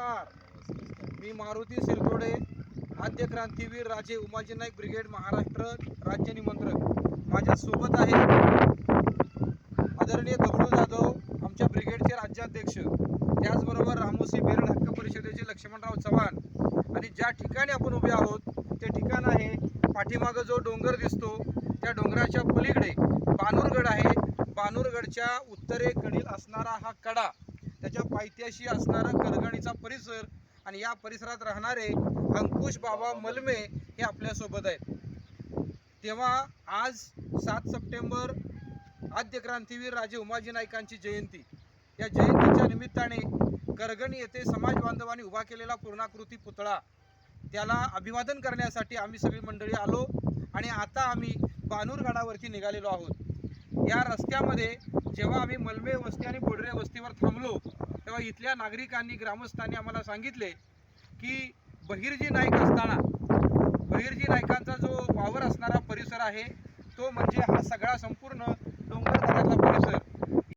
नमस्कार. मी मारुती सिरतोडे आद्य क्रांतीवीर राजे उमाजी नाईक ब्रिगेड महाराष्ट्र राज्य निमंत्रक. माझ्या सोबत आहे आदरणीय दगडू जाधव आमच्या ब्रिगेडचे राज्याध्यक्ष. त्याचबरोबर रामोसी बेरड हक्क परिषदेचे लक्ष्मणराव चव्हाण. आणि ज्या ठिकाणी आपण उभे आहोत ते ठिकाण आहे पाठीमागं जो डोंगर दिसतो त्या डोंगराच्या पलीकडे बानूरगड आहे. बानूरगडच्या उत्तरेकडील असणारा हा कडा. त्याच्या पायथ्याशी असणारा करगणीचा परिसर आणि या परिसरात राहणारे अंकुश बाबा मलमे हे आपल्यासोबत आहेत. तेव्हा आज सात सप्टेंबर आद्य क्रांतीवीर राजे उमाजी नाईकांची जयंती. या जयंतीच्या निमित्ताने करगणी येथे समाज बांधवांनी उभा केलेला पूर्णाकृती पुतळा त्याला अभिवादन करण्यासाठी आम्ही सगळी मंडळी आलो आणि आता आम्ही बानूरगडावरती निघालेलो आहोत. या रस्त्यामध्ये जेव्हा आम्ही मलमे वस्ती आणि बोडरे वस्तीवर थांबलो तेव्हा इथल्या नागरिकांनी ग्रामस्थांनी आम्हाला सांगितले की बहिर्जी नाईक असताना बहिर्जी नाईकांचा जो वावर असणारा परिसर आहे तो म्हणजे हा सगळा संपूर्ण डोंगर